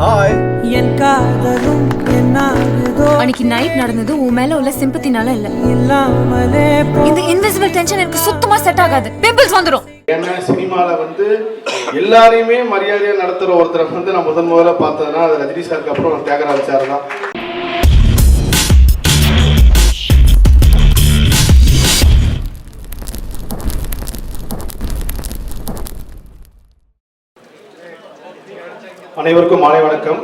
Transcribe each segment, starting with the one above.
Hi என் காதலும் என்னாகுதோ? அன்னைக்கு night நடந்தது. உன் மேல உள்ள சிம்பத்தினால இல்ல. இல்லாமலே இந்த இன்விசிபிள் டென்ஷன் எனக்கு சுத்தமா செட் ஆகாது. பிம்பிள்ஸ் வந்துரும். ஏன்னா சினிமாவில் வந்து எல்லாரையுமே மரியாதையாக நடத்துகிற ஒருத்தரை வந்து நான் முதன் முதல்ல பார்த்ததுன்னா அது ரஜினி சாருக்கு அப்புறம் தியாகராஜ் சார் தான். அனைவருக்கும் மாலை வணக்கம்.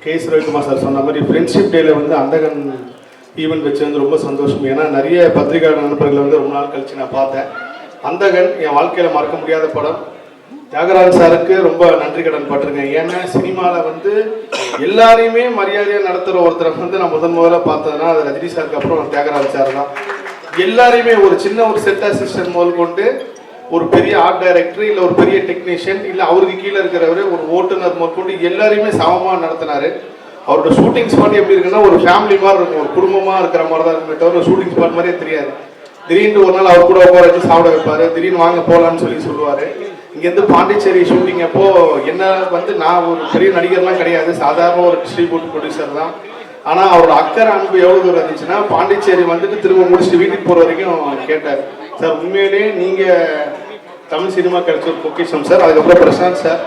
கே. எஸ் ரவிக்குமார் சார் சொன்ன மாதிரி ஃப்ரெண்ட்ஷிப் டேல வந்து அந்தகன் ஈவெண்ட் வச்சு வந்து ரொம்ப சந்தோஷம். ஏன்னா நிறைய பத்திரிகை நண்பர்களை வந்து ரொம்ப நாள் கழிச்சு நான் பார்த்தேன். அந்தகன் என் வாழ்க்கையில் மறக்க முடியாத படம். தியாகராஜ் சாருக்கு ரொம்ப நன்றி கடன் பட்டிருக்கேன். ஏன்னா சினிமாவில் வந்து எல்லாரையுமே மரியாதையாக நடத்துகிற ஒருத்தரை வந்து நான் முதன் முதல்ல பார்த்ததுன்னா அது ரஜினி சாருக்கு அப்புறம் தியாகராஜ் சார் தான். எல்லாரையுமே ஒரு சின்ன ஒரு செட் அசிஸ்டன்ட் முதல் கொண்டு ஒரு பெரிய ஆர்ட் டைரக்டர் இல்லை ஒரு பெரிய டெக்னீஷியன் இல்லை அவருக்கு கீழே இருக்கிறவர் ஒரு ஓட்டுநர் முதற்கொண்டு எல்லாரையுமே சமமாக நடத்தினார். அவரோட ஷூட்டிங் ஸ்பாட் எப்படி இருக்குன்னா ஒரு ஃபேமிலி மாதிரி இருக்கும். ஒரு குடும்பமாக இருக்கிற மாதிரி தான் இருக்குமே தவிர ஷூட்டிங் ஸ்பாட் மாதிரியே தெரியாது. திடீர்னு ஒரு நாள் அவர் கூட உட்கார வச்சு சாப்பிட வைப்பார். திடீர்னு வாங்க போகலான்னு சொல்லி சொல்லுவார். இங்கேருந்து பாண்டிச்சேரி ஷூட்டிங் அப்போ என்ன வந்து நான் ஒரு பெரிய நடிகர்லாம் கிடையாது. சாதாரண ஒரு டிஸ்ட்ரிபியூட் ப்ரொடியூசர் தான். ஆனால் அவரோட அக்கறை அன்பு எவ்வளோ தூரம் இருந்துச்சுன்னா பாண்டிச்சேரி வந்துட்டு திரும்ப முடிச்சுட்டு வீட்டுக்கு போகிற வரைக்கும் கேட்டார். சார் உண்மையிலேயே நீங்கள் தமிழ் சினிமா கிடைச்ச ஒரு பொக்கிஷம் சார் அதுக்கப்புறம் பிரசாந்த் சார்.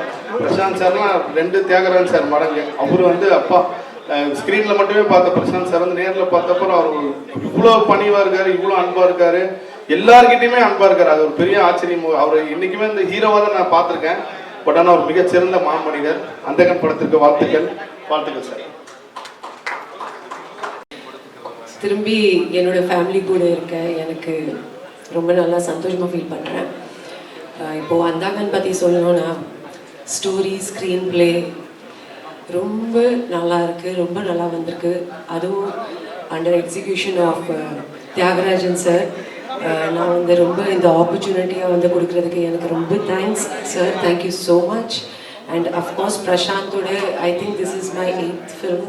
பிரசாந்த் சார்லாம் ரெண்டு தியாகராஜன் சார் மடங்கு. அவர் வந்து அப்பா ஸ்க்ரீனில் மட்டுமே பார்த்த பிரசாந்த் சார். வந்து நேரில் பார்த்தப்பறம் அவர் இவ்வளோ பணிவாக இருக்காரு இவ்வளோ அன்பாக இருக்காரு. எல்லாருக்கிட்டையுமே அன்பாக இருக்காரு. அது ஒரு பெரிய ஆச்சரியம். அவர் என்றைக்குமே இந்த ஹீரோவாக தான் நான் பார்த்துருக்கேன். பட் ஆனால் ஒரு மிகச்சிறந்த மாமனிதர். அந்தகன் படத்திற்கு வாழ்த்துக்கள். வாழ்த்துக்கள் சார். திரும்பி என்னோட ஃபேமிலி கூட இருக்க எனக்கு ரொம்ப நல்லா சந்தோஷமாக ஃபீல் பண்ணுறேன் இப்போது அந்தாகன் பற்றி சொல்லணும்னா ஸ்டோரி ஸ்க்ரீன் பிளே ரொம்ப நல்லா இருக்குது ரொம்ப நல்லா வந்திருக்கு. அதுவும் under execution of Thiagarajan sir நான் வந்து ரொம்ப இந்த ஆப்பர்ச்சுனிட்டியாக வந்து கொடுக்குறதுக்கு எனக்கு ரொம்ப thanks sir thank you so much and of course பிரசாந்தோட I think this is my eighth film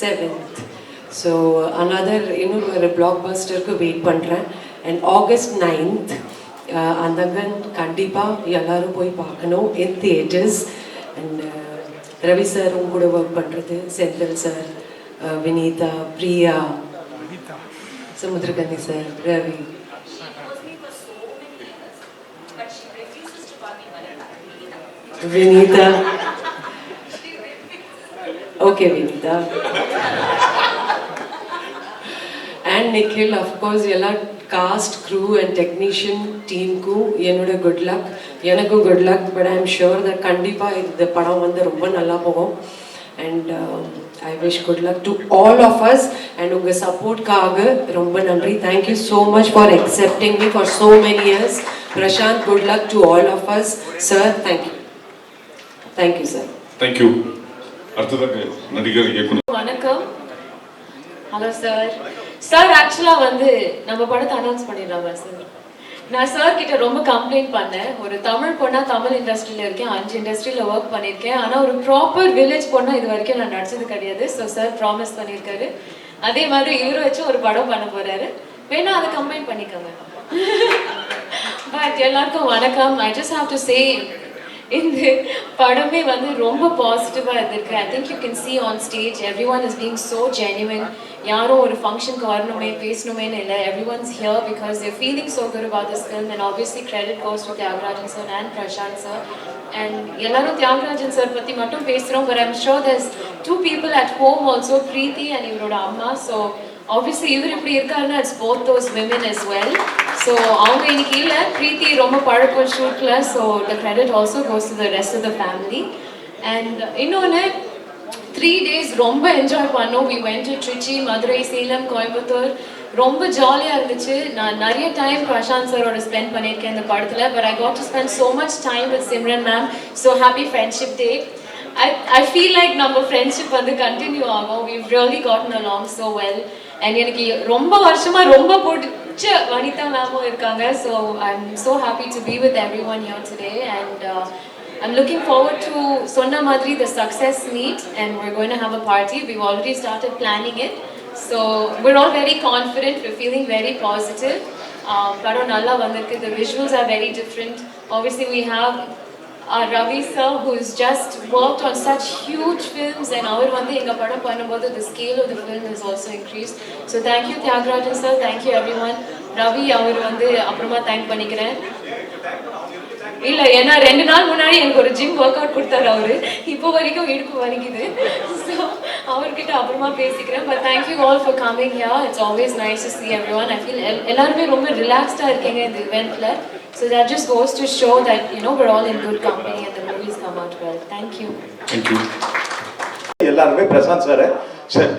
seventh so another இன்னொரு ஒரு பிளாக் பஸ்டருக்கு வெயிட் பண்ணுறேன் and August ninth Uh, Andhagan கண்டிப்பாக எல்லாரும் போய் பார்க்கணும். இன் தியேட்டர்ஸ் அண்ட் ரவி சாரும் கூட ஒர்க் பண்ணுறது Senthil sir Vineetha Priya. Samuthirakani sir Ravi. Vineetha. Okay Vineetha. And Nikhil of course எல்லா காஸ்ட் க்ரூ அண்ட் டெக்னீஷியன் டீமுக்கும் என்னோட குட் லக் எனக்கும் good luck but I am sure that கண்டிப்பாக இந்த படம் வந்து ரொம்ப நல்லா போகும். And I wish good luck to all of us and உங்கள் சப்போர்ட்காக ரொம்ப நன்றி. Thank you so much for accepting me for so many years Prashanth good luck to all of us sir thank you thank you sir thank you அடுத்ததாக நடிகர் இயக்குனர். வணக்கம். Hello sir sir ஆக்சுவலாக வந்து நம்ம படத்தை அனௌன்ஸ் பண்ணிடலாமா சார் நான் சார் கிட்ட ரொம்ப கம்ப்ளைண்ட் பண்ணேன். ஒரு தமிழ் பொண்ணா தமிழ் இண்டஸ்ட்ரியில இருக்கேன். அஞ்சு இண்டஸ்ட்ரியில ஒர்க் பண்ணியிருக்கேன் ஆனால் ஒரு ப்ராப்பர் வில்லேஜ் பொண்ணா இது வரைக்கும் நான் நடிச்சது கிடையாது. ஸோ சார் ப்ராமிஸ் பண்ணியிருக்காரு அதே மாதிரி இவரை வச்சு ஒரு படம் பண்ண போறாரு. வேணா அதை கம்ப்ளைண்ட் பண்ணிக்கோங்க. பட் எல்லாருக்கும் வணக்கம். I just have to say இந்த படமே வந்து ரொம்ப பாசிட்டிவாக இருந்திருக்கு. I think you can see on stage every one is being so genuine யாரும் ஒரு ஃபங்க்ஷனுக்கு வரணுமே பேசணுமேனு இல்லை. Every one's here because you feeling so good about this film. And obviously credit goes to Thiagarajan sir and Prashanth sir and எல்லாரும் Thiagarajan sir பற்றி மட்டும் பேசுகிறோம் but I'm sure those two people at home also Preethi and இவரோட அம்மா. So obviously இவர் இப்படி இருக்காருன்னா it's both those women as well so அவங்க இன்னைக்கு இல்லை. பிரீத்தி ரொம்ப பழக்கம் ஷூட்டில் so the credit also goes to the rest of the family and இன்னொன்று த்ரீ டேஸ் ரொம்ப என்ஜாய் பண்ணோம். We went to Trichy Madurai Salem Coimbatore ரொம்ப ஜாலியாக இருந்துச்சு. நான் நிறைய டைம் பிரசாந்த் சாரோட ஸ்பெண்ட் பண்ணியிருக்கேன் இந்த படத்தில். But I got to spend so much time with Simran ma'am so happy friendship day I I feel like நம்ம ஃப்ரெண்ட்ஷிப் வந்து கண்டினியூ ஆகும். We really gotten along so well and எனக்கு ரொம்ப வருஷமாக ரொம்ப போட்டு பிடிச்ச வனிதா மேமும் இருக்காங்க so I am so happy to be with everyone your today and I'm looking forward to Sonna Madri, the success meet, and we're going to have a party. We've already started planning it. So we're all very confident, we're feeling very positive. Um, படம் நல்லா வந்திருக்கு the visuals are very different. Obviously we have uh, Ravi sir, who's just worked on such huge films, and our வந்து thing படம் the scale of the film has also increased. So thank you Tyagarajan sir, thank you everyone. Ravi அவர் வந்து அப்புறமா thank பண்ணிக்கிறேன். இல்ல ஏன்னா ரெண்டு நாள் முன்னாடி எனக்கு ஒரு ஜிம் ஒர்க் அவுட் கொடுத்தாரு அவரு. இப்போ வரைக்கும் இடுப்பு வலிக்குது. ஸோ அவர்கிட்ட அப்புறமா பேசிக்கிறேன். But thank you all for coming yeah it's always nice to see every one I feel எல்லாருமே ரொம்ப ரிலாக்ஸ்டாக இருக்கீங்க இந்த இவெண்ட்ல so that just goes to show that you know we're all in good company and the movies come out well thank you thank you எல்லாருமே Prashanth sir sir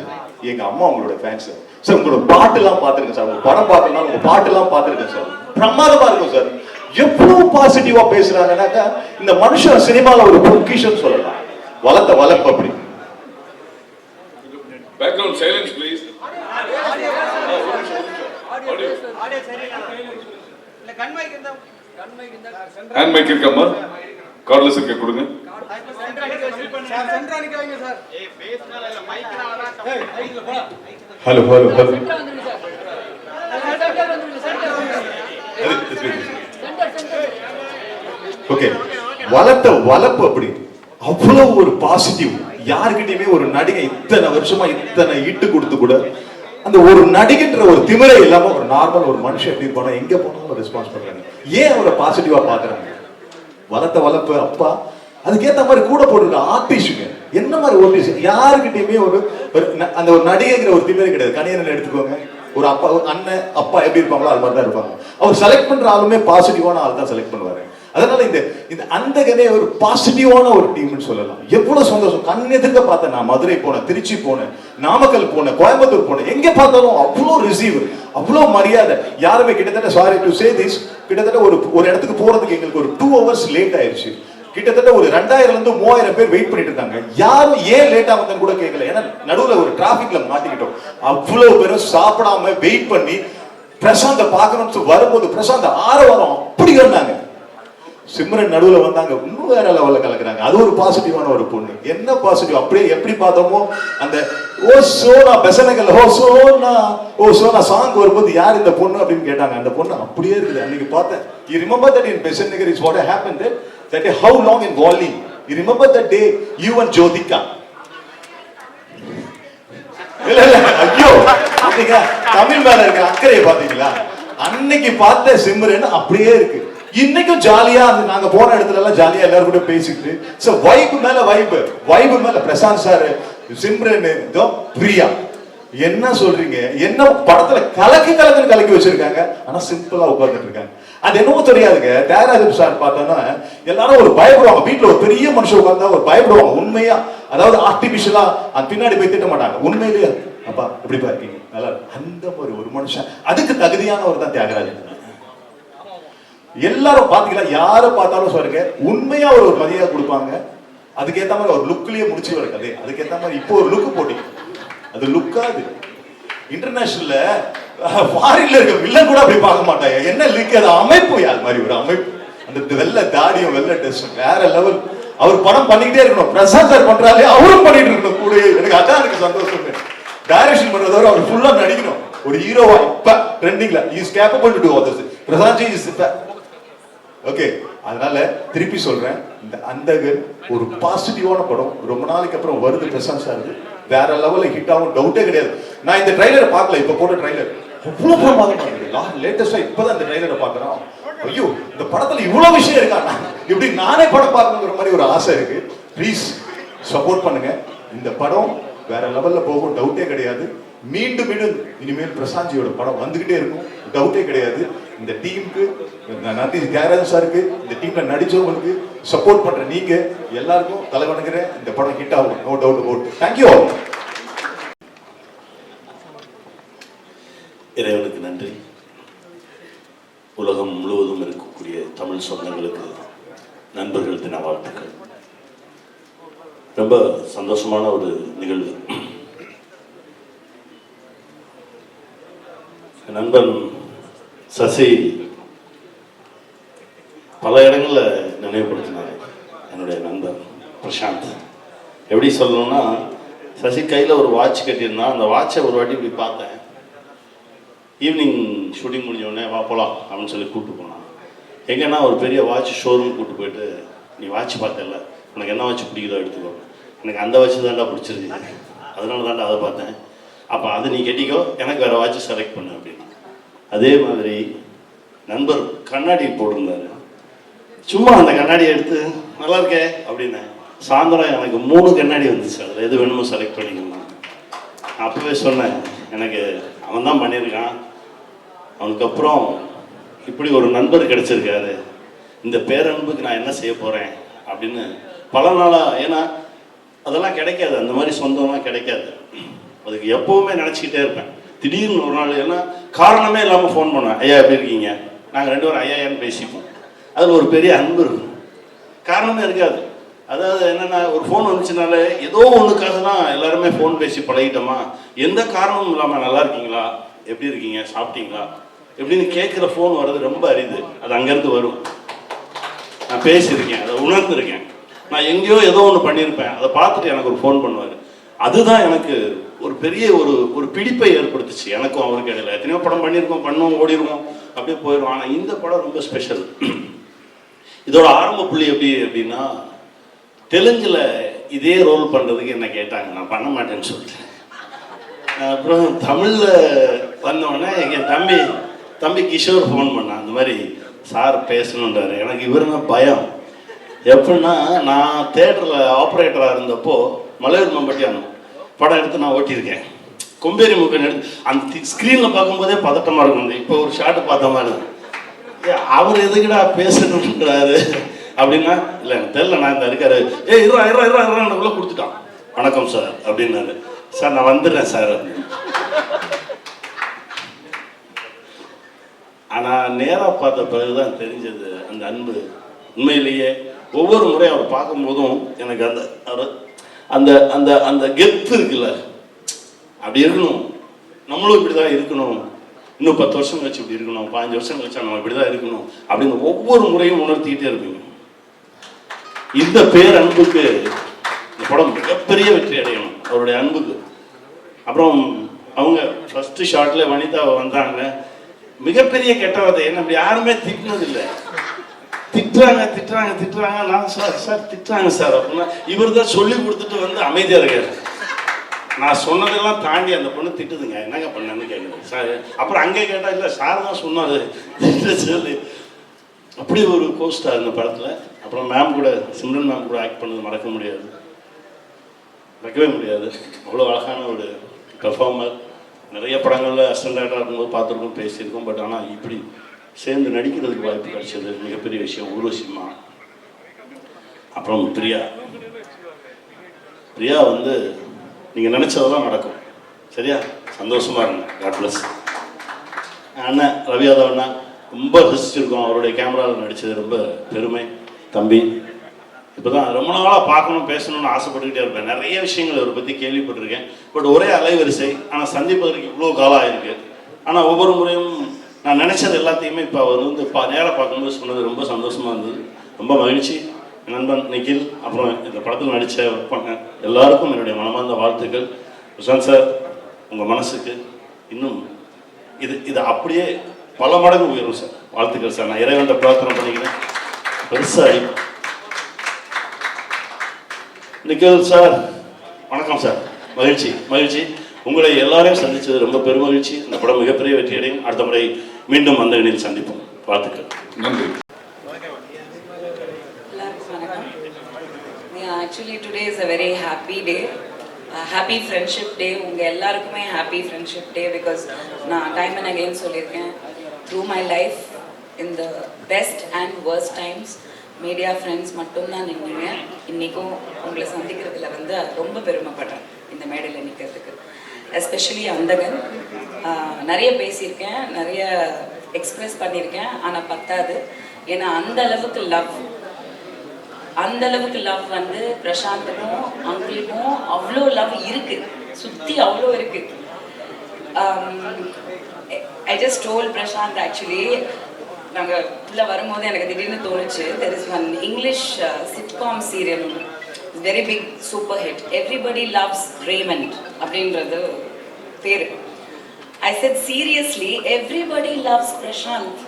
எங்க அம்மா உங்களோட fans sir உங்களோட பாட்டுலாம் பார்த்துருக்கேன் சார் உங்க படம் பார்க்கலாம் உங்க பாட்டுலாம் பார்த்துருக்கேன் சார் பிரமாதமா இருக்கும் சார் எவ்வளவு பாசிட்டிவா பேசுறாங்கன்னாக்கா இந்த மனுஷன் சினிமால ஒரு பொக்கிஷன் சொல்லலாம் வளர்த்த வளர்ப்பு அப்படி background silence please hand mic இருக்காம்மா? Cordless இருக்க கொடுங்க. ஹலோ ஹலோ ஹலோ ஓகே வளர்த்த வளர்ப்பு அப்படி. அவ்வளவு ஒரு பாசிட்டிவ் யாருக்கிட்டயுமே ஒரு நடிகை இத்தனை வருஷமா இத்தனை ஈட்டு கொடுத்து கூட அந்த ஒரு நடிகைன்ற ஒரு திமிரை இல்லாம ஒரு நார்மல் ஒரு மனுஷன் எப்படி போனா எங்க போனாலும் ரெஸ்பான்ஸ் பண்றாங்க ஏன் அவரை பாசிட்டிவா பாக்குறாங்க வளர்த்த வளர்ப்பு அப்பா. அதுக்கேத்த மாதிரி கூட போட்டுருக்க ஆர்டிஸ்டுங்க என்ன மாதிரி ஆர்டிஸ்ட் யாருக்கிட்டையுமே ஒரு ஒரு ந- அந்த ஒரு நடிகைங்கிற ஒரு திமிரை கிடையாது. கணியனை எடுத்துக்கோங்க. ஒரு அப்பா அண்ணன் அப்பா எப்படி இருப்பாங்களோ அது மாதிரி தான் இருப்பாங்க. அவர் செலக்ட் பண்ற ஆளுமே பாசிட்டிவான ஆள் தான் செலக்ட் பண்ணுவாரு. அதனால இந்த இந்த அந்தகனே ஒரு பாசிட்டிவான ஒரு டீம்னு சொல்லலாம். எவ்வளவு சந்தோஷம். கண் எதிர்க்க பார்த்தேன் நான். மதுரை போனேன் திருச்சி போனேன் நாமக்கல் போனேன் கோயம்புத்தூர் போனேன். எங்க பார்த்தாலும் அவ்வளோ ரிசீவ் அவ்வளோ மரியாதை. யாருமே கிட்டத்தட்ட சாரி டு சே திஸ் கிட்டத்தட்ட ஒரு ஒரு இடத்துக்கு போறதுக்கு எங்களுக்கு ஒரு டூ ஹவர்ஸ் லேட் ஆயிடுச்சு கிட்டத்தட்ட ஒரு ரெண்டாயிரம் இருந்து மூவாயிரம் பேர் வெயிட் பண்ணிட்டு இருக்காங்க யாரும் ஏன் லேட்டா வந்தேன்னு கூட கேட்கல ஏன்னா நடுவுல ஒரு டிராபிக்ல மாட்டிக்கிட்டோம். அவ்வளவு பேரும் சாப்பிடாம வெயிட் பண்ணி பிரசாந்த பார்க்கணும்னு வரும்போது பிரசாந்த ஆரவாரம் அப்படி இருந்தாங்க. சிம்ரன் நடுவுல வந்தாங்க. இன்னும் வேற லெவலில் கலக்குறாங்க. அது ஒரு பாசிட்டிவான ஒரு பொண்ணு. என்ன பாசிட்டிவ் அப்படியே எப்படி பார்த்தோமோ அந்த ஓ சோனா பெசனகல் ஓ சோனா ஓ சோனா சாங் வரும்போது யார் இந்த பொண்ணு? அப்படின்னு கேட்டாங்க. அந்த பொண்ணு அப்படியே இருக்குது. அன்னைக்கு பார்த்தேன். You remember that in Besant Nagar is what happen that that how long in Vaali you remember that day you and Jyothika இல்ல இல்ல. ஐயோ. தமிழ் மேல இருக்க அக்கறையை பாத்தீங்களா அன்னைக்கு பார்த்த சிம்ரன் அப்படியே இருக்கு. இன்னைக்கும் ஜாலியா அந்த நாங்க போன இடத்துல எல்லாம் ஜாலியா எல்லாரும் கூட பேசிக்கிட்டு. சோ வைப் மேல வைப் வைப் மேல பிரசாந்த் சார் சிம்ரன் இதோ பிரியா. என்ன சொல்றீங்க? என்ன படத்துல கலக்கி கலக்குன்னு கலக்கி வச்சிருக்காங்க. ஆனா சிம்பிளா உட்கார்ந்துட்டு இருக்காங்க அது என்னவோ தெரியாதுங்க. தியாகராஜன் சார் பார்த்தோன்னா எல்லாரும் ஒரு பயப்படுவாங்க. வீட்டுல ஒரு பெரிய மனுஷன் உட்கார்ந்தா ஒரு பயப்படுவாங்க. உண்மையா? அதாவது ஆர்டிபிஷியலா அந்த பின்னாடி போய் திட்ட மாட்டாங்க. உண்மையிலேயே அப்பா எப்படி பாருங்க நல்லா அந்த மாதிரி ஒரு மனுஷன். அதுக்கு தகுதியானவர் தான் தியாகராஜன். எல்லாரும் பாத்தீங்களா யாரை பார்த்தாலும் சொல்லுங்க உண்மையா ஒரு ஒரு மரியாதை கொடுப்பாங்க. அதுக்கேத்த மாதிரி ஒரு லுக்லயே முடிச்சு வர கதை. அதுக்கேத்த மாதிரி இப்போ ஒரு லுக் போட்டீங்க அது லுக்கா அது. இன்டர்நேஷனல்ல ஃபாரின்ல இருக்க வில்லன் கூட அப்படி பார்க்க மாட்டாங்க. என்ன லுக் அது அமைப்பு யார் மாதிரி? ஒரு அமைப்பு. அந்த வெள்ளை தாடியும் வெள்ள டெஸ்ட் வேற லெவல் அவர் படம் பண்ணிக்கிட்டே இருக்கணும். பிரசாத் சார் பண்றாலே அவரும் பண்ணிட்டு இருக்கணும். கூட எனக்கு அதான் எனக்கு சந்தோஷம். டைரக்ஷன் பண்றதோட அவர் ஃபுல்லா நடிக்கணும். ஒரு ஹீரோவா இப்ப ட்ரெண்டிங்ல is capable to do all this Prashanth ji is okay அதனால திருப்பி சொல்றேன் இந்த அந்தகர் ஒரு பாசிட்டிவான படம். ரொம்ப நாளைக்கு அப்புறம் வருது பிரசாந்த் சார் வேற லெவலில் ஹிட் ஆகும் டவுட்டே கிடையாது. நான் இந்த ட்ரைலரை பார்க்கல இப்ப போட்ட ட்ரைலர் அவ்வளோ பிரமாதமா இருக்கு லேட்டஸ்டா இப்பதான் இந்த ட்ரைலரை பார்க்கறோம் ஐயோ இந்த படத்துல இவ்வளவு விஷயம் இருக்கா? இப்படி நானே படம் பார்க்கணுங்கிற மாதிரி ஒரு ஆசை இருக்கு. ப்ளீஸ் சப்போர்ட் பண்ணுங்க. இந்த படம் வேற லெவல்ல போகும் டவுட்டே கிடையாது. மீண்டும் மீண்டும் இனிமேல் பிரசாந்த்ஜியோட படம் வந்துகிட்டே இருக்கும். டவுட்டே கிடையாது. இந்த டீமுக்கு நந்தி தியாகராஜன் சாருக்கு இந்த டீம்ல நடிச்சவங்களுக்கு சப்போர்ட் பண்ற நீங்க எல்லாருக்கும் தலை வணங்குறேன் இந்த படம் ஹிட் ஆகும். நோ டவுட் அபவுட் தேங்க்யூ இறைவனுக்கு நன்றி. உலகம் முழுவதும் இருக்கக்கூடிய தமிழ் சொந்தங்களுக்கு நண்பர்கள் தின வாழ்த்துக்கள். ரொம்ப சந்தோஷமான ஒரு நிகழ்வு. நண்பன் சசி பல இடங்களில் நினைவுபடுத்தினார். என்னுடைய நண்பர் பிரசாந்த். எப்படி சொல்லணும்னா சசி கையில் ஒரு வாட்ச் கட்டியிருந்தான் அந்த வாட்சை ஒரு வாட்டி இப்படி பார்த்தேன். ஈவினிங் ஷூட்டிங் முடிஞ்ச உடனே வா போகலாம் அப்படின்னு சொல்லி கூப்பிட்டு போனான். எங்கன்னா ஒரு பெரிய வாட்ச் ஷோரூம் கூப்பிட்டு போயிட்டு நீ வாட்ச் பார்த்தல உனக்கு என்ன வாட்ச் பிடிக்குதோ எடுத்துக்கோ. எனக்கு அந்த வாட்ச் தான்டா பிடிச்சிருக்கு. அதனால தான்டா அதை பார்த்தேன். அப்போ அதை நீ கட்டிக்கோ எனக்கு வேறு வாட்ச் செலக்ட் பண்ணு அப்படின்னு. அதே மாதிரி நண்பர் கண்ணாடி போட்டிருந்தாரு. சும்மா அந்த கண்ணாடியை எடுத்து நல்லா இருக்கே அப்படின்னேன் சாயந்தரம் எனக்கு மூணு கண்ணாடி வந்துச்சு. அதில் எது வேணுமோ செலக்ட் பண்ணிக்கலாம். அப்போவே சொன்னேன் எனக்கு அவன் தான் பண்ணியிருக்கான். அவனுக்கு அப்புறம் இப்படி ஒரு நண்பர் கிடச்சிருக்காரு. இந்த பேரன்புக்கு நான் என்ன செய்ய போகிறேன் அப்படின்னு பல நாளாக ஏன்னா அதெல்லாம் கிடைக்காது. அந்த மாதிரி சொந்தம்லாம் கிடைக்காது. அதுக்கு எப்போவுமே நினச்சிக்கிட்டே இருப்பேன். திடீர்னு ஒரு நாள் ஏன்னா காரணமே இல்லாமல் ஃபோன் பண்ணேன் ஐயா எப்படி இருக்கீங்க? நாங்கள் ரெண்டு பேரும் ஐயாயான்னு பேசிப்போம். அதில் ஒரு பெரிய அன்பு இருக்கும். காரணமே இருக்காது. அதாவது என்னென்னா ஒரு ஃபோன் வந்துச்சுனாலே ஏதோ ஒன்றுக்காக தான் எல்லாருமே ஃபோன் பேசி பழகிட்டோமா? எந்த காரணமும் இல்லாமல் நல்லா இருக்கீங்களா? எப்படி இருக்கீங்க? சாப்பிட்டீங்களா? எப்படின்னு கேட்குற ஃபோன் வர்றது ரொம்ப அரிது. அது அங்கேருந்து வரும். நான் பேசியிருக்கேன். அதை உணர்ந்திருக்கேன். நான் எங்கேயோ ஏதோ ஒன்று பண்ணியிருப்பேன். அதை பார்த்துட்டு எனக்கு ஒரு ஃபோன் பண்ணுவார். அதுதான் எனக்கு ஒரு பெரிய ஒரு ஒரு பிடிப்பை ஏற்படுத்துச்சு. எனக்கும் அவருக்கு இடையில. எத்தனையோ படம் பண்ணியிருக்கோம் பண்ணுவோம் ஓடிடுவோம் அப்படியே போயிடும் ஆனால் இந்த படம் ரொம்ப ஸ்பெஷல் இதோட ஆரம்ப புள்ளி எப்படி அப்படின்னா தெலுங்கில் இதே ரோல் பண்ணுறதுக்கு என்ன கேட்டாங்க. நான் பண்ண மாட்டேன்னு சொல்லிட்டேன். அப்புறம் தமிழில் வந்தோடனே எங்கள் தம்பி தம்பி கிஷோர் ஃபோன் பண்ணான் அந்த மாதிரி சார் பேசணுன்றாரு எனக்கு இவருன்னா பயம். எப்படின்னா நான் தேட்டரில் ஆப்ரேட்டராக இருந்தப்போ மலையூர் மம்பட்டியான் படம் எடுத்து நான் ஓட்டியிருக்கேன். கொம்பேரி முக்கன் எடுத்து அந்த ஸ்க்ரீனில் பார்க்கும்போதே பதட்டமாக இருக்கும். இப்போ ஒரு ஷாட்டு பார்த்த மாதிரி ஏ, அவர் எதுக்குடா பேசணுன்றாரு அப்படின்னா இல்லை எனக்கு தெரியல நான் இந்த இருக்காரு ஏ இருவா இருவா இருவா இருவா கொடுத்துட்டான் வணக்கம் சார் அப்படின்னாரு. சார் நான் வந்துடுறேன் சார் ஆனால் நேராக பார்த்த பிறகுதான் தெரிஞ்சது அந்த அன்பு. உண்மையிலேயே ஒவ்வொரு முறையும் அவர் பார்க்கும்போதும் எனக்கு அந்த அந்த அந்த அந்த கெத்து இருக்குல்ல? அப்படி இருக்கணும். நம்மளும் இப்படி தான் இருக்கணும். இன்னும் பத்து வருஷம் கழிச்சு இப்படி இருக்கணும். பாஞ்சு வருஷம் கழிச்சா நம்ம இப்படி தான் இருக்கணும். அப்படின்னு ஒவ்வொரு முறையும் உணர்த்திக்கிட்டே இருப்பீங்க. இந்த பேர் அன்புக்கு இந்த படம் மிகப்பெரிய வெற்றி அடையணும். அவருடைய அன்புக்கு. அப்புறம் அவங்க ஃபர்ஸ்ட் ஷாட்ல வனிதா வந்தாங்க. மிகப்பெரிய கெட்ட வார்த்தை. என்ன அப்படி யாருமே திட்டினது இல்லை திட்டுறாங்க திட்டுறாங்க திட்டுறாங்க. நான் சார் சார் திட்டுறாங்க சார் அப்படின்னா இவர் தான் சொல்லி கொடுத்துட்டு வந்து அமைதியாக இருக்காரு. நான் சொன்னதெல்லாம் தாண்டி அந்த பொண்ணு திட்டுதுங்க. என்னங்க பண்ணேன்னு கேட்குது சார் அப்புறம் அங்கே கேட்டால் இல்லை சார் தான் சொன்னார். திட்ட சொல்லி. அப்படி ஒரு கோஸ்டார் இந்த படத்தில். அப்புறம் மேம் கூட சிம்ரன் மேம் கூட ஆக்ட் பண்ணது மறக்க முடியாது. மறக்கவே முடியாது. அவ்வளோ அழகான ஒரு பெர்ஃபார்மர் நிறைய படங்களில் அசிஸ்டன்ட் ஆக்டராக இருக்கும்போது பார்த்துருக்கோம் பேசியிருக்கோம் பட் ஆனால் இப்படி சேர்ந்து நடிக்கிறதுக்கு வாய்ப்பு கிடைச்சது மிகப்பெரிய விஷயம். ஊர்வசிம்மா அப்புறம் பிரியா. பிரியா வந்து நீங்கள் நினச்சதெல்லாம் நடக்கும். சரியா? சந்தோஷமா இருங்க. காட் பிளஸ் அண்ணன் ரவி யாதவ் அண்ணா ரொம்ப ரசிச்சிருக்கோம். அவருடைய கேமராவில் நடித்தது ரொம்ப பெருமை. தம்பி. இப்போ தான் ரொம்ப நாளாக பார்க்கணும் பேசணும்னு ஆசைப்பட்டுக்கிட்டே இருப்பேன். நிறைய விஷயங்கள் அவரை பற்றி கேள்விப்பட்டிருக்கேன். பட் ஒரே அலைவரிசை. ஆனால் சந்திப்பதற்கு இவ்வளோ காலம் ஆயிருக்கு. ஆனால் ஒவ்வொரு முறையும் நான் நினச்சது எல்லாத்தையுமே இப்போ அவர் வந்து பா நேராக பார்க்கும்போது சொன்னது ரொம்ப சந்தோஷமாக இருந்தது. ரொம்ப மகிழ்ச்சி. நண்பன் நிக்கில் அப்புறம் இந்த படத்தில் நடித்த ஒர்க் பண்ண எல்லாருக்கும் என்னுடைய மனமார்ந்த வாழ்த்துக்கள். பிரசாந்த் சார் உங்கள் மனசுக்கு இன்னும் இது இது அப்படியே பல மடங்கு உயரும் சார். வாழ்த்துக்கள் சார். நான் இறைவன்ட்ட பிரார்த்தனை பண்ணிக்கிறேன். பெருசாக நிக்கில் சார் வணக்கம் சார். மகிழ்ச்சி மகிழ்ச்சி. உங்களை எல்லாரையும் சந்தித்தது ரொம்ப பெருமகிழ்ச்சி. இந்த படம் மிகப்பெரிய வெற்றி அடையும் அடுத்த முறை மீண்டும் அந்த இணையில் சந்திப்போம். வாழ்த்துக்கள். நன்றி. Actually today is a very happy day happy friendship day உங்கள் எல்லாருக்குமே ஹாப்பி ஃப்ரெண்ட்ஷிப் டே பிகாஸ் நான் டைம் அண்ட் அகெயின் சொல்லியிருக்கேன். Through my life in the best and worst times media friends மட்டும்தான் நின்னீங்க. இன்றைக்கும் உங்களை சந்திக்கிறதுல வந்து ரொம்ப பெருமைப்படுறேன் இந்த மேடையில் நிற்கிறதுக்கு எஸ்பெஷலி அந்தகன். நிறைய பேசியிருக்கேன் நிறைய எக்ஸ்பிரஸ் பண்ணியிருக்கேன் ஆனால் பத்தாது. ஏன்னா அந்த அளவுக்கு லவ் அந்த அளவுக்கு லவ் வந்து பிரசாந்துக்கும் அங்கிளுக்கும் அவ்வளோ லவ் இருக்கு. சுத்தி அவ்வளோ இருக்கு. I just told Prashanth actually நாங்கள் உள்ளே வரும்போது எனக்கு திடீர்னு தோணுச்சு. There is one English sitcom serial Very big super hit everybody loves Raymond அப்படின்றது பேர் I said seriously everybody loves Prashanth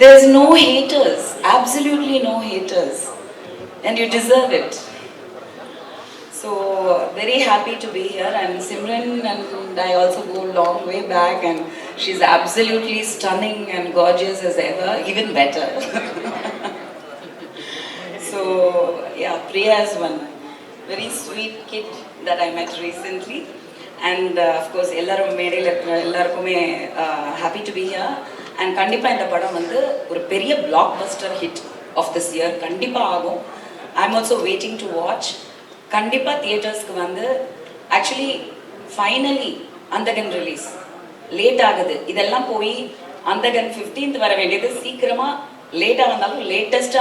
there is no haters absolutely no haters and you deserve it. So very happy to be here and Simran and I also go long way back and she's absolutely stunning and gorgeous as ever, even better. so yeah, Priya is one very sweet kid that I met recently. And of course uh, எல்லாரும் மேடையில் இருக்கிற எல்லாருக்குமே happy to be here and கண்டிப்பாக இந்த படம் வந்து ஒரு பெரிய block buster hit of this year கண்டிப்பாக ஆகும். I am also waiting to watch கண்டிப்பாக தியேட்டர்ஸ்க்கு வந்து actually finally Andhagan release late ஆகுது. இதெல்லாம் போய் அந்தகன் 15th வர வேண்டியது சீக்கிரமாக லேட்டாக வந்தாலும் லேட்டஸ்ட்டாக